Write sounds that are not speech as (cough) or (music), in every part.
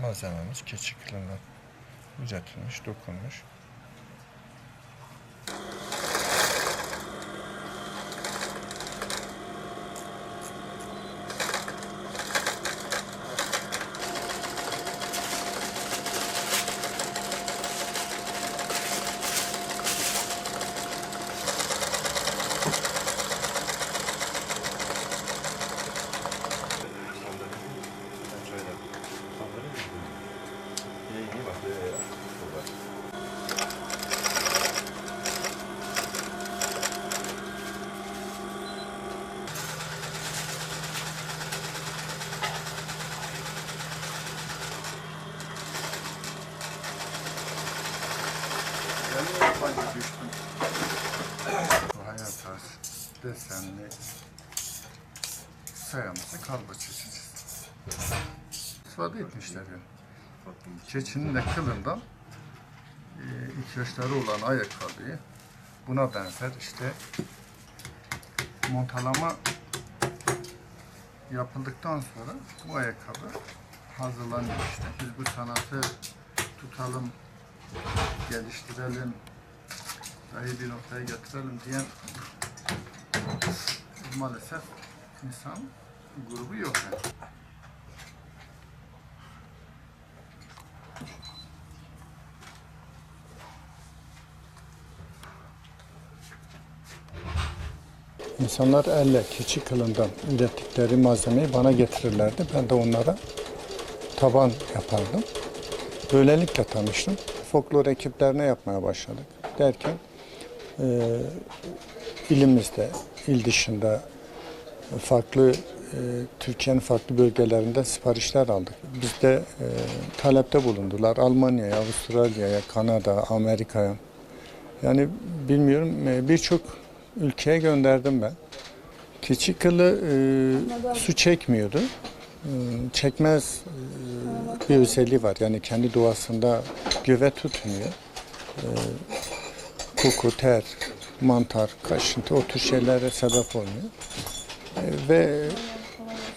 malzememiz keçi kılından üretilmiş, dokunmuş. Bu hayat tarzı desenli sayamızı kalba çeşeceğiz. İstifade etmişler yani. Keçinin de kılından e, ihtiyaçları olan ayakkabıyı buna benzer işte montalama yapıldıktan sonra bu ayakkabı hazırlanıyor işte. Biz bu sanatı tutalım, geliştirelim, daha iyi bir noktaya getirelim diyen maalesef insan grubu yok yani. İnsanlar elle keçi kılından ürettikleri malzemeyi bana getirirlerdi. Ben de onlara taban yapardım. Böylelikle tanıştım. Folklor ekiplerine yapmaya başladık. Derken e, ilimizde, il dışında farklı e, Türkiye'nin farklı bölgelerinden siparişler aldık. Biz de e, talepte bulundular. Almanya'ya, Avustralya'ya, Kanada, Amerika'ya. Yani bilmiyorum e, birçok ülkeye gönderdim ben. Keçi kılı e, su çekmiyordu. E, çekmez e, bir özelliği var. Yani kendi doğasında göve tutmuyor. E, koku, ter, mantar, kaşıntı o tür şeylere sebep olmuyor. E, ve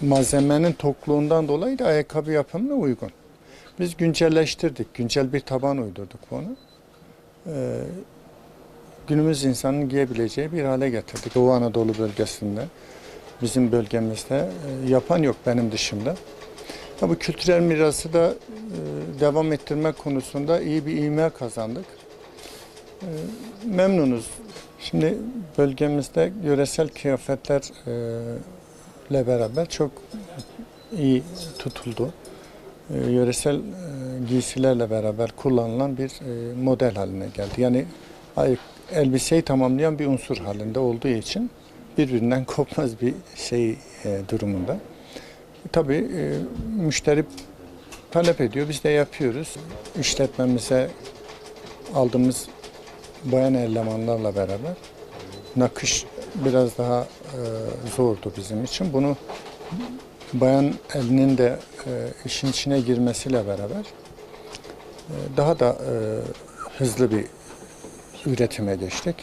malzemenin tokluğundan dolayı da ayakkabı yapımına uygun. Biz güncelleştirdik. Güncel bir taban uydurduk onu. E, günümüz insanın giyebileceği bir hale getirdik. Doğu Anadolu bölgesinde, bizim bölgemizde e, yapan yok benim dışımda. Ha, bu kültürel mirası da e, devam ettirmek konusunda iyi bir ivme kazandık. E, memnunuz. Şimdi bölgemizde yöresel kıyafetlerle beraber çok iyi tutuldu. Yöresel giysilerle beraber kullanılan bir model haline geldi. Yani ay- elbiseyi tamamlayan bir unsur halinde olduğu için birbirinden (laughs) kopmaz bir şey e, durumunda. Tabii e, müşteri talep ediyor, biz de yapıyoruz. İşletmemize aldığımız bayan elemanlarla beraber nakış biraz daha e, zordu bizim için. Bunu bayan elinin de e, işin içine girmesiyle beraber e, daha da e, hızlı bir üretime geçtik.